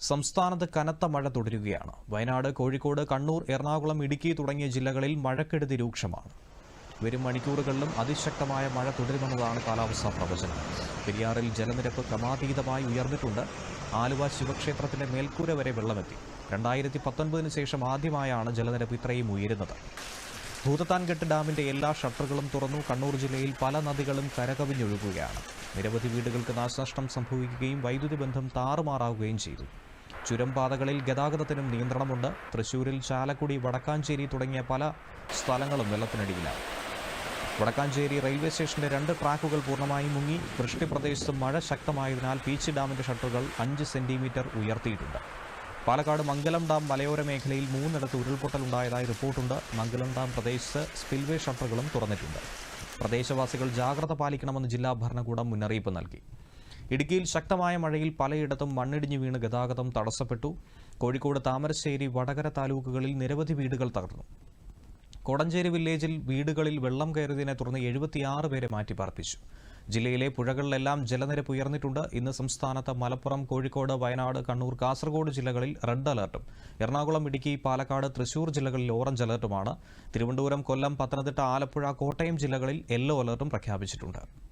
സംസ്ഥാനത്ത് കനത്ത മഴ തുടരുകയാണ്. വയനാട് കോഴിക്കോട് കണ്ണൂർ എറണാകുളം ഇടുക്കി തുടങ്ങിയ ജില്ലകളിൽ മഴക്കെടുതി രൂക്ഷമാണ്. വരും മണിക്കൂറുകളിലും അതിശക്തമായ മഴ തുടരുമെന്നതാണ് കാലാവസ്ഥാ പ്രവചനം. പെരിയാറിൽ ജലനിരപ്പ് ക്രമാതീതമായി ഉയർന്നിട്ടുണ്ട്. ആലുവ ശിവക്ഷേത്രത്തിന്റെ മേൽക്കൂര വരെ വെള്ളമെത്തി. രണ്ടായിരത്തി പത്തൊൻപതിന് ശേഷം ആദ്യമായാണ് ജലനിരപ്പ് ഇത്രയും ഉയരുന്നത്. ഭൂതത്താൻകെട്ട് ഡാമിന്റെ എല്ലാ ഷട്ടറുകളും തുറന്നു കണ്ണൂർ ജില്ലയിൽ പല നദികളും കരകവിഞ്ഞൊഴുകുകയാണ്. നിരവധി വീടുകൾക്ക് നാശനഷ്ടം സംഭവിക്കുകയും വൈദ്യുതി ബന്ധം താറുമാറാവുകയും ചെയ്തു. ചുരം പാതകളിൽ ഗതാഗതത്തിനും നിയന്ത്രണമുണ്ട്. തൃശൂരിൽ ചാലക്കുടി വടക്കാഞ്ചേരി തുടങ്ങിയ പല സ്ഥലങ്ങളും വെള്ളത്തിനടിയിലാണ്. വടക്കാഞ്ചേരി റെയിൽവേ സ്റ്റേഷന്റെ രണ്ട് ട്രാക്കുകൾ പൂർണമായും മുങ്ങി. വൃഷ്ടിപ്രദേശത്ത് മഴ ശക്തമായതിനാൽ പീച്ച് ഡാമിന്റെ ഷട്ടറുകൾ അഞ്ച് സെന്റിമീറ്റർ ഉയർത്തിയിട്ടുണ്ട്. പാലക്കാട് മംഗലം ഡാം മലയോര മേഖലയിൽ മൂന്നിടത്ത് ഉരുൾപൊട്ടലുണ്ടായതായി റിപ്പോർട്ടുണ്ട്. മംഗലം ഡാം പ്രദേശത്ത് സ്പിൽവേ ഷട്ടറുകളും തുറന്നിട്ടുണ്ട്. പ്രദേശവാസികൾ ജാഗ്രത പാലിക്കണമെന്ന് ജില്ലാ ഭരണകൂടം മുന്നറിയിപ്പ് നൽകി. ഇടുക്കിയിൽ ശക്തമായ മഴയിൽ പലയിടത്തും മണ്ണിടിഞ്ഞു വീണ് ഗതാഗതം തടസ്സപ്പെട്ടു. കോഴിക്കോട് താമരശ്ശേരി വടകര താലൂക്കുകളിൽ നിരവധി വീടുകൾ തകർന്നു. കോടഞ്ചേരി വില്ലേജിൽ വീടുകളിൽ വെള്ളം കയറിയതിനെ തുടർന്ന് എഴുപത്തിയാറ് പേരെ മാറ്റിപ്പാർപ്പിച്ചു. ജില്ലയിലെ പുഴകളിലെല്ലാം ജലനിരപ്പ് ഉയർന്നിട്ടുണ്ട്. ഇന്ന് സംസ്ഥാനത്ത് മലപ്പുറം കോഴിക്കോട് വയനാട് കണ്ണൂർ കാസർഗോഡ് ജില്ലകളിൽ റെഡ് അലർട്ടും. എറണാകുളം ഇടുക്കി പാലക്കാട് തൃശൂർ ജില്ലകളിൽ ഓറഞ്ച് അലർട്ടുമാണ്. തിരുവനന്തപുരം കൊല്ലം പത്തനംതിട്ട ആലപ്പുഴ കോട്ടയം ജില്ലകളിൽ യെല്ലോ അലർട്ടും പ്രഖ്യാപിച്ചിട്ടുണ്ട്.